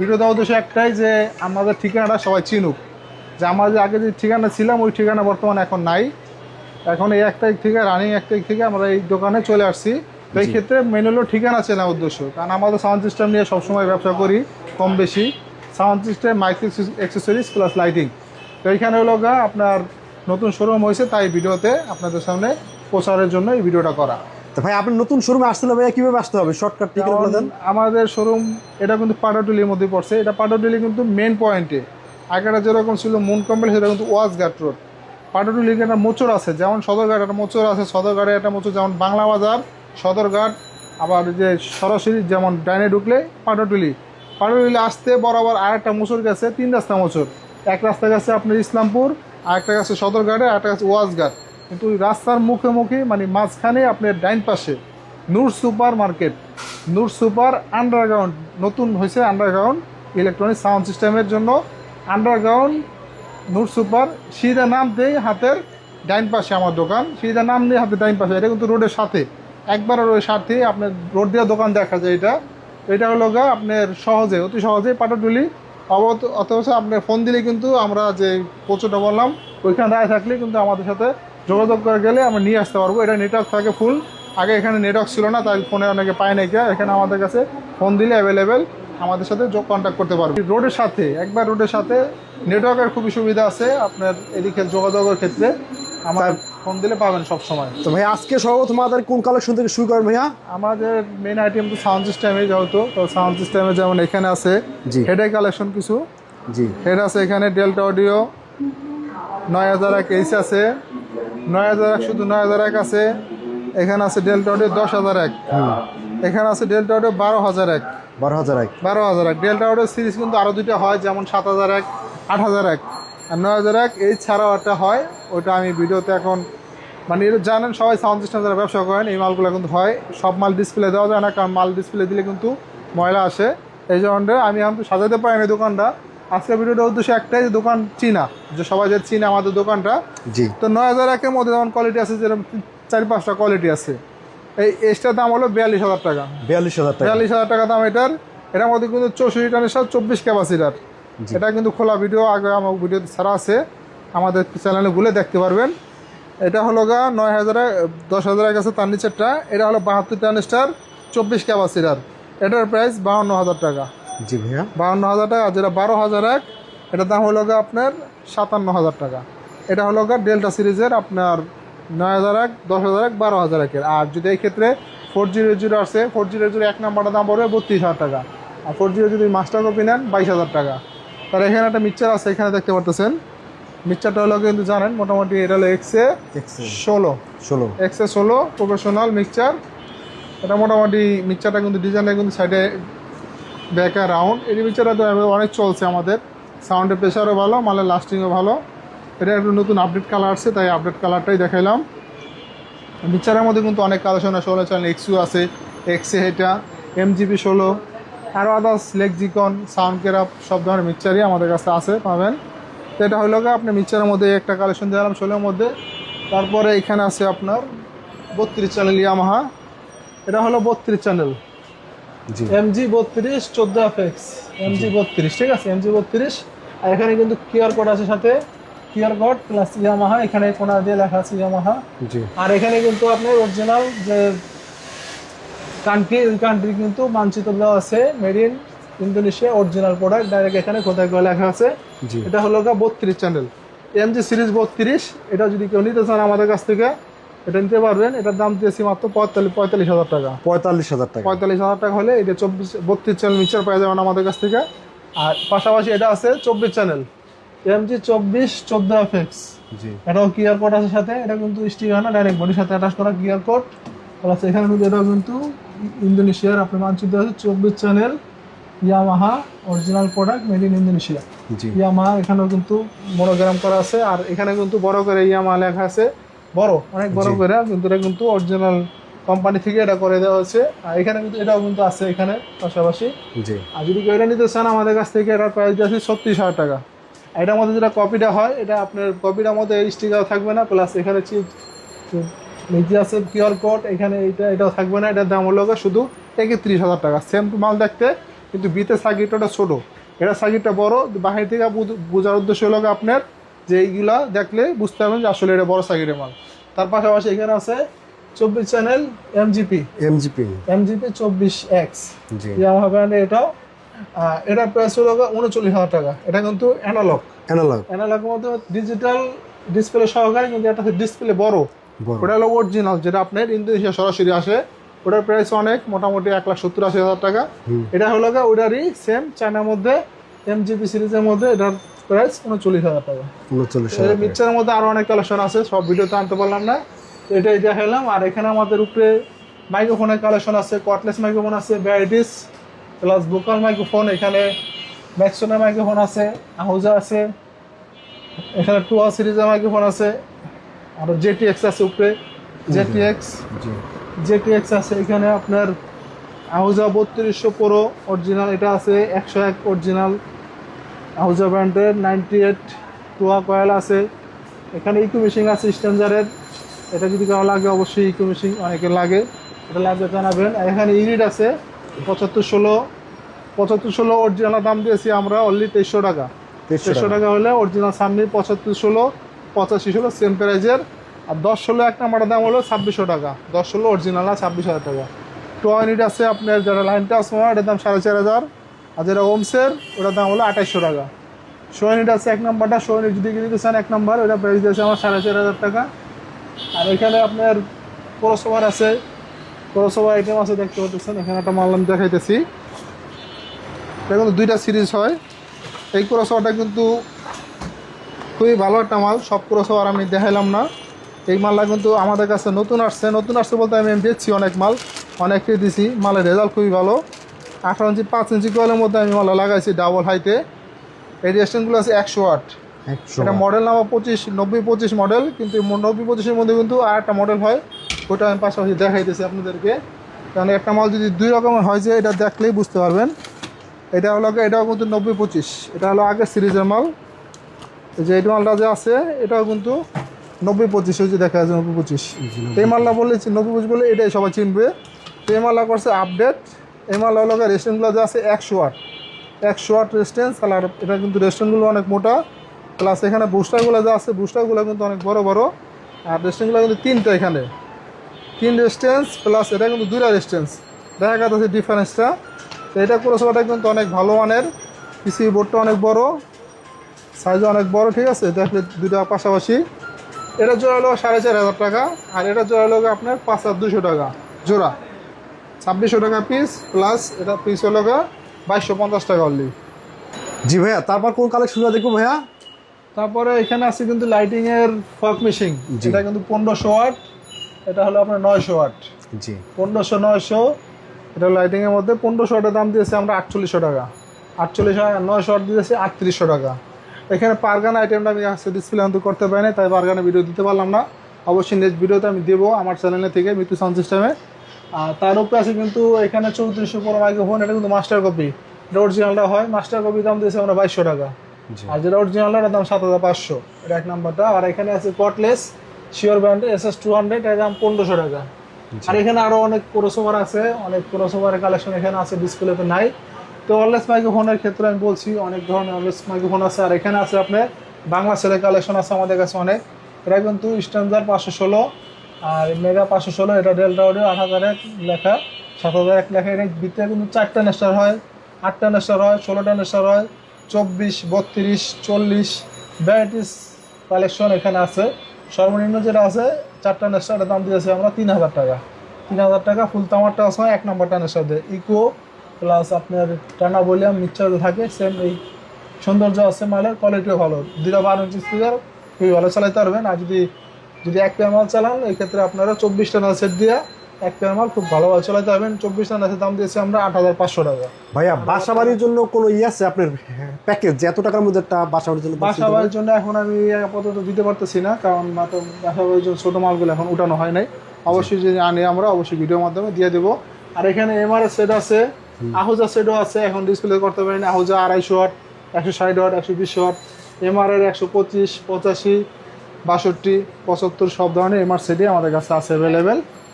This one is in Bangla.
ভিডিও দেওয়া উদ্দেশ্য একটাই যে আমাদের ঠিকানাটা সবাই চিনুক। যে আমরা যে আগে যে ঠিকানা ছিলাম ওই ঠিকানা বর্তমানে এখন নাই। এখন এই এক তারিখ থেকে রানিং এক তারিখ থেকে আমরা এই দোকানে চলে আসছি। তো এই ক্ষেত্রে মেন হলো ঠিকানা চেনা উদ্দেশ্য। কারণ আমাদের সাউন্ড সিস্টেম নিয়ে সবসময় ব্যবসা করি কম বেশি। Sound system mic accessories plus lighting তো এইখানে হলো গা আপনার নতুন শোরুম হয়েছে তাই ভিডিওতে আপনাদের সামনে প্রচারের জন্য এই ভিডিওটা করা। তো ভাই আপনি নতুন শোরুমে আসতে হবে কীভাবে আসতে হবে? শর্টকাট টিকেট বলে দেন। আমাদের শোরুম এটা কিন্তু পাটাটুলির মধ্যে পড়ছে। এটা পাটাটুলি কিন্তু মেন পয়েন্টে আগেটা যেরকম ছিল মুন কম্পেল সেটা কিন্তু ওয়াজ ঘাট রোড পাটাটুলি একটা মোচর আছে। যেমন সদরঘাট একটা মোচর আছে সদরঘাটে একটা মোচর যেমন বাংলা বাজার সদরঘাট আবার যে সরাসরি যেমন ডাইনে ঢুকলে পাটাটুলি। পাটাটুলি আসতে বরাবর আর একটা মোচর গেছে তিন রাস্তা মোচর এক রাস্তা গেছে আপনার ইসলামপুর আর একটা গেছে সদরঘাটে আর একটা গেছে ওয়াজঘাট কিন্তু ওই রাস্তার মুখে মুখে মানে মাঝখানে আপনার ডাইন পাশে Noor supermarket. Noor super underground, নতুন হয়েছে আন্ডারগ্রাউন্ড ইলেকট্রনিক সাউন্ড সিস্টেমের জন্য। আন্ডারগ্রাউন্ড, নূর সুপার, সিধা নামতেই হাতের ডাইন পাশে আমার দোকান। সিধা নাম দিয়ে হাতের ডাইন পাশে, এটা কিন্তু রোডের সাথে। একবার রোডের সাথে আপনার রোড দিয়ে দোকান দেখা যায় এটা। এটা হলো গা আপনার সহজে, অতি সহজেই পাটাটুলি অবত, অথচ আপনার ফোন দিলে কিন্তু আমরা যে প্রচুরটা বললাম, ওইখানে দাঁড়িয়ে থাকলে কিন্তু আমাদের সাথে যোগাযোগ করে গেলে আমরা নিয়ে আসতে পারব। এটা নেটওয়ার্ক থাকে ফুল আগে এখানে নেটওয়ার্ক ছিল না তাই ফোনে অনেকে পায় নাই কে এখানে আমাদের কাছে ফোন দিলে অ্যাভেলেবেল আমাদের সাথে যোগ কন্ট্যাক্ট করতে পারবে। রোডের সাথে একবার রোডের সাথে নেটওয়ার্কের খুবই সুবিধা আছে আপনার এদিকে যোগাযোগের ক্ষেত্রে। আমার ফোন দিলে পাবেন সব সময় তো ভাই আজকে সর্বপ্রথম আমাদের কোন কালেকশন থেকে শুরু করেন ভাইয়া? আমাদের মেন আইটেম তো সাউন্ড সিস্টেমে যেহেতু তো সাউন্ড সিস্টেমে যেমন এখানে আছে জি। হেডের কালেকশন কিছু। জি। হেড আছে এখানে ডেল্টা অডিও নয় হাজার এক এইচ আছে। নয় হাজার এক শুধু নয় হাজার এক আছে। এখানে আছে ডেল্টা অডিও দশ হাজার এক। এখানে আছে ডেল্টা অডিও বারো হাজার এক। বারো হাজার এক। বারো হাজার এক। ডেল্টা অডিও সিরিজ কিন্তু আরও দুইটা হয় যেমন সাত হাজার এক আট হাজার এক। আর নয় হাজার এক এই ছাড়াও একটা হয় ওটা আমি ভিডিওতে এখন মানে এটা জানেন সবাই সাউন্ড সিস্টেম যারা ব্যবসা করেন এই মালগুলো কিন্তু হয়। সব মাল ডিসপ্লে দেওয়া যায় না কারণ মাল ডিসপ্লে দিলে কিন্তু ময়লা আসে। এই জন্য আমি এখন সাজাতে পারি না দোকানটা। আজকের ভিডিওটার উদ্দেশ্য একটাই যে দোকান চিনা যে সবাই যে চিনে আমাদের দোকানটা। জি। তো নয় হাজার একের মধ্যে যেমন কোয়ালিটি আছে যেরকম চার পাঁচটা কোয়ালিটি আছে। এই এক্সটার দাম হলো বিয়াল্লিশ হাজার টাকা। বিয়াল্লিশ হাজার টাকা। বিয়াল্লিশ হাজার টাকা দাম এটার। এটার মধ্যে কিন্তু চৌষট্টি টানের সাথে চব্বিশ ক্যাপাসিটার। এটা কিন্তু খোলা ভিডিও আগে আমার ভিডিও ছাড়া আছে। আমাদের চ্যানেলে গুলে দেখতে পারবেন। এটা হলো গা নয় হাজার দশ হাজারের কাছে তার নিচেরটা। এটা হলো বাহাত্তর টান স্টার চব্বিশ ক্যাপাসিটার। এটার প্রাইস বাহান্ন হাজার টাকা। জি ভাইয়া। বাহান্ন হাজার টাকা আর যেটা বারো হাজার এক এটার দাম হলো গা আপনার সাতান্ন হাজার টাকা। এটা হলো গা ডেল্টা সিরিজের আপনার নয় হাজার এক দশ হাজার এক বারো হাজার একের। আর যদি এই ক্ষেত্রে ফোর জিরো জিরো আছে ফোর জিরো জিরো এক নাম্বারটা দাম পড়বে বত্রিশ হাজার টাকা। আর ফোর জিরো যদি মাস্টার কপি নেন বাইশ হাজার টাকা। তার এখানে একটা মিক্সচার আছে এখানে দেখতে পারতেছেন। মিক্সচারটা হলো কিন্তু জানেন মোটামুটি এটা হলো এক্সে ষোলো। ষোলো। এক্সে ষোলো প্রফেশনাল মিক্সচার। এটা মোটামুটি মিক্সচারটা কিন্তু ডিজাইনটা কিন্তু সাইডে ব্যাকা রাউন্ড এই মিক্সচারটা তো অনেক চলছে আমাদের। সাউন্ডের প্রেশারও ভালো, মালের লাস্টিংও ভালো। এটা একটু নতুন আপডেট কালার আসছে, তাই আপডেট কালারটাই দেখাইলাম। মিক্সচারের মধ্যে কিন্তু অনেক কালেকশন আছে ষোলো চ্যানেল এক্সু আছে এক্সে এটা এমজিপি ষোলো আরও আদার্স লেকজিকন সাউন্ড কেরাপ সব ধরনের মিক্সচারই আমাদের কাছে আছে, পাবেন। তো এটা হলো গিয়ে আপনি মিক্সচারের মধ্যে একটা কালেকশন দিলাম ষোলোর মধ্যে। তারপরে এখানে আছে আপনার বত্রিশ চ্যানেল ইয়ামাহা এটা হলো বত্রিশ চ্যানেল এমজি বত্রিশ চোদ্দ এফএক্স এমজি বত্রিশ ঠিক আছে? এমজি বত্রিশ। আর এখানে কিন্তু কিউআর কোড আছে সাথে। কিউআর কোড প্লাস ইয়ামাহা এখানে কোনা দিয়ে লেখা আছে ইয়ামাহা জি। আর এখানে কিন্তু আপনার অরিজিনাল যে কান্ট্রি কান্ট্রি কিন্তু মানচিত্র দেওয়া আছে made in Indonesia original product direct এখানে কোথায় করে লেখা আছে। এটা হলো বত্রিশ চ্যানেল এমজি সিরিজ বত্রিশ এটা যদি কেউ নিতে চান আমাদের কাছ থেকে এটা নিতে পারবেন। এটার দাম দিয়েছি মাত্র পঁয়তাল্লিশ পঁয়তাল্লিশ হাজার টাকা। পঁয়তাল্লিশ হাজার টাকা। পঁয়তাল্লিশ হাজার টাকা হলে এটা চব্বিশ বত্রিশ চ্যানেল মিক্সার পেয়ে যাবেন আমাদের কাছ থেকে। আর পাশাপাশি এটা আছে চব্বিশ চ্যানেল এমজি চব্বিশ চোদ্দ এফএক্স জি। এটাও কিউআর কোড আছে সাথে। এটা কিন্তু স্টিকার না ডাইরেক্ট বডির সাথে অ্যাটাচ করা কিউআর কোড প্লাস এখানে কিন্তু এটাও কিন্তু ইন্দোনেশিয়ার আপনার মানচিত্র আছে চব্বিশ channel Yamaha original product made in Indonesia Yamaha এখানেও কিন্তু মনোগ্রাম করা আছে। আর এখানে কিন্তু বড় করে ইয়ামাহা লেখা আছে। বড় অনেক বড়। করে কিন্তু এটা কিন্তু অরিজিনাল কোম্পানি থেকে এটা করে দেওয়া হচ্ছে আর এখানে কিন্তু এটাও কিন্তু আছে এখানে পাশাপাশি। জি। আর যদি কেউ এটা নিতে চান আমাদের কাছ থেকে এটার প্রাইস আছে ছত্রিশ হাজার টাকা। এটার মধ্যে যেটা কপিটা হয় এটা আপনার কপিটার মধ্যে স্টিকার থাকবে না প্লাস এখানে চিপ নিচে আছে কিউআর কোড এখানে এটা এটাও থাকবে না এটার দাম হলো শুধু একত্রিশ হাজার টাকা। সেম মাল দেখতে কিন্তু বিতে সার্কিটটা ছোটো। এটা সার্কিটটা বড় বাহির থেকে বুঝ- বোঝার উদ্দেশ্য হলো আপনার যে এইগুলা দেখলে বুঝতে পারবেন যে আসলে এটা বড় সার্কিটের মাল। তার পাশাপাশি এখানে আছে চব্বিশ চ্যানেল এমজিপি এমজিপি এমজিপি চব্বিশ এক্স জি। ইয়ামাহা ব্র্যান্ডের এটাও। এটা প্রাইস হলো উনচল্লিশ হাজার টাকা। এটা কিন্তু অ্যানালগ অ্যানালগ অ্যানালগের মধ্যে ডিজিটাল ডিসপ্লে সহকারে কিন্তু এটা ডিসপ্লে বড়। ওটা হলো অরিজিনাল যেটা আপনার ইন্দোনেশিয়া সরাসরি আসে। ওটার প্রাইস অনেক মোটামুটি এক লাখ সত্তর আশি হাজার টাকা। এটা হলো ওটারই সেম চায়নার মধ্যে এমজিপি সিরিজের মধ্যে এটার প্রাইস উনচল্লিশ হাজার টাকা। উনচল্লিশ এর মিক্সচারের মধ্যে আরও অনেক কালেকশন আছে সব ভিডিওতে আনতে পারলাম না। তো এটাই দেখালাম আর এখানে আমাদের উপরে মাইক্রোফোনের কালেকশন আছে কটলেস মাইক্রোফোন আছে ভ্যারাইটিস প্লাস ভোকাল মাইক্রোফোন এখানে ম্যাক্সোনের মাইক্রোফোন আছে আহুজা আছে এখানে টুয়া সিরিজের মাইক্রোফোন আছে আর জেটিএক্স আছে উপরে জেটিএক্স জি। জেটিএক্স আছে এখানে আপনার আহুজা বত্রিশশো প্রো অরিজিনাল এটা আছে একশো এক অরিজিনাল আহুজা ব্র্যান্ডের নাইনটি এইট টুয়া কয়েল আছে। এখানে ইকো মেশিন আছে স্ট্যান্ডারের এটা যদি কারও লাগে অবশ্যই ইকো মেশিন অনেকের লাগে। এটা লাগবে জানাবেন আর এখানে ইউনিট আছে পঁচাত্তর ষোলো। পঁচাত্তর ষোলো অরিজিনাল দাম দিয়েছি আমরা অনলি তেইশশো টাকা। তেইশশো টাকা। হলে অরিজিনাল সামনে পঁচাত্তর ষোলো পঁচাশি ষোলো সেম প্রাইজের আর দশ ষোলো এক নাম্বারের দাম হলো ছাব্বিশশো টাকা। দশ ষোলো অরিজিনাল আর ছাব্বিশ হাজার টাকা। টু ইউনিট আছে আপনার যারা লাইন ট্রান্সফর্মার এটার দাম সাড়ে চার হাজার। আর যেটা ওমসের ওটার দাম হলো আঠাইশশো টাকা। ইউনিট আছে এক নম্বরটা শো যদি কিনতে চান এক নাম্বার ওটা প্রাইস দিয়েছে আমার সাড়ে চার হাজার টাকা। আর এখানে আপনার পৌরসভার আছে, পৌরসভা আইটেম আছে, দেখতে পাচ্ছেন, এখানে একটা মাল আমি দেখাইতেছি। কিন্তু দুইটা সিরিজ হয়। এই ক্রসওয়ারটা কিন্তু খুবই ভালো একটা মাল, সব ক্রসওয়ার আমি দেখাইলাম না। এই মালটা কিন্তু আমাদের কাছে নতুন আসছে। নতুন আসছে বলতে আমি দিচ্ছি অনেক মাল অনেককে দিছি। মালের রেজাল্ট খুবই ভালো। আঠারো ইঞ্চি পাঁচ ইঞ্চি কয়েলের মধ্যে আমি মালটা লাগাইছি ডাবল হাইটে এই রেস্টেন্টগুলো আছে একশো আট। এটা মডেল নাম্বার পঁচিশ নব্বই পঁচিশ মডেল কিন্তু নব্বই পঁচিশের মধ্যে কিন্তু আর একটা মডেল হয় ওটা আমি পাশাপাশি দেখাইতেছি আপনাদেরকে। কারণ একটা মাল যদি দুই রকমের হয় যে এটা দেখলেই বুঝতে পারবেন। এটা হলো এটাও কিন্তু নব্বই পঁচিশ। এটা হলো আগের সিরিজের মাল। যে এই মালটা যে আছে এটাও কিন্তু নব্বই পঁচিশ ওই যে দেখা যাচ্ছে নব্বই পঁচিশ। এই মালটা বললে নব্বই পঁচিশ বলে এটাই সবাই চিনবে। এই মালটা করছে আপডেট মালটা হলো রেস্টুরেন্টগুলো যে আছে, একশো আট। একশো আট রেস্টেন্স আর এটা কিন্তু রেস্টুরেন্টগুলো অনেক মোটা। প্লাস এখানে বুস্টারগুলো যা আছে বুস্টারগুলো কিন্তু অনেক বড় বড়। আর রেস্টেন্সগুলো কিন্তু তিনটা এখানে। তিন রেস্টেন্স প্লাস এটা কিন্তু দুইটা রেস্টেন্স দেখা যাচ্ছে ডিফারেন্সটা তো এটা ক্রসওয়ারটা কিন্তু অনেক ভালো মানের। পিসি বোর্ডটা অনেক বড়। সাইজও অনেক বড়, ঠিক আছে? দেখলে দুইটা পাশাপাশি। এটা জোড়া হলো সাড়ে চার হাজার টাকা। আর এটা জোড়া হলো আপনার পাঁচ হাজার দুশো টাকা। জোড়া। ছাব্বিশশো টাকা পিস প্লাস এটা পিস হলো বাইশশো পঞ্চাশ টাকা অনলি জি ভাইয়া তারপর কোন কালেকশনটা দেখব ভাইয়া? তারপরে এখানে আছে কিন্তু লাইটিং এর ফক মেশিন এটা কিন্তু পনেরোশো ওয়াট এটা হলো আপনার নয়শো ওয়াট জি। পনেরোশো নয়শো এটা লাইটিং এর মধ্যে পনেরোশো ওয়াটের দাম দিয়েছে আমরা আটচল্লিশশো টাকা। আটচল্লিশ নয়শো ওয়াট দিয়েছে আটত্রিশশো টাকা। এখানে পারগান আইটেমটা আমি আসছে ডিসপ্লে অন্ত করতে পারি না তাই পারগানের ভিডিও দিতে পারলাম না। অবশ্যই নেক্সট ভিডিওতে আমি দেবো আমার চ্যানেলে থেকে মৃত্যু সাউন্ড সিস্টেমে আর তার উপরে আছে কিন্তু এখানে চৌত্রিশশো পর মাইক্রোফোন এটা কিন্তু মাস্টার কপি এটা অরিজিনালটা হয় মাস্টার কপি দাম দিয়েছে আমরা বাইশশো টাকা। আর যেটা অরিজিনাল এটার দাম সাত হাজার পাঁচশো। এটা এক নাম্বারটা। আর এখানে আছে কটলেস শিওর ব্র্যান্ডের এস এস টু হান্ড্রেড এর দাম পনেরোশো টাকা। আর এখানে আরও অনেক ক্রসওভার আছে। অনেক ক্রসওভারের কালেকশন এখানে আছে ডিসপ্লেতে নাই। তো অললেস মাইক্রোফোনের ক্ষেত্রে আমি বলছি অনেক ধরনের অললেস মাইক্রোফোন আছে। আর এখানে আছে আপনার বাংলা সেলের কালেকশন আছে আমাদের কাছে অনেক। এটা কিন্তু স্ট্যান্ডার্ড পাঁচশো ষোলো। আর মেগা পাঁচশো ষোলো, এটা ডেল্টা অডিও আট হাজার এক লেখা, সাত হাজার এক লেখা। এটা ভিতরে কিন্তু চারটা নেস্টার হয়, আটটা নেস্টার হয়, ষোলোটা নেস্টার হয়, চব্বিশ, বত্রিশ, চল্লিশ ভ্যারাইটিস কালেকশন এখানে আছে। সর্বনিম্ন যেটা আছে, চারটা নেস্টারের দাম দিয়েছে আমরা তিন হাজার টাকা। তিন হাজার টাকা ফুল তামারটা আছে এক নম্বর টানের সাথে ইকো প্লাস আপনার টানা ভলিউম মিক্সচার থাকে সেম এই সৌন্দর্য আছে মালের কোয়ালিটিও ভালো। দুটা বারো ইঞ্চি স্পিকার খুবই ভালো চালাতে পারবেন। আর যদি যদি এক পেয়ার মাল চালান এই ক্ষেত্রে আপনারা চব্বিশ টানার সেট দিয়ে এক পেয়ার মাল খুব ভালোভাবে চালাতে পারবেন। চব্বিশ টানার দাম দিয়েছে আমরা আট হাজার পাঁচশো টাকা। ভাইয়া বাসা বাড়ির জন্য কোনো ইয়ে আছে আপনার প্যাকেজ যে এত টাকার মধ্যে একটা বাসা বাড়ির জন্য বাসা বাড়ির জন্য এখন আমি আপাতত দিতে পারতেছি না কারণ মাত্র বাসা বাড়ির জন্য ছোটো মালগুলো এখন উঠানো হয় নাই। অবশ্যই যদি আনি আমরা অবশ্যই ভিডিওর মাধ্যমে দিয়ে দেবো। আর এখানে এমআরএস সেট আছে আহুজা সেটও আছে এখন ডিসপ্লে করতে পারেন। আহুজা আড়াইশো ওয়াট একশো ষাট ওয়াট একশো বিশ ওয়াট। এমআর এর একশো পঁচিশ পঁচাশি বাষট্টি পঁচাত্তর সব ধরনের এমআর সিডি আমাদের কাছে আছে অ্যাভেলেবেল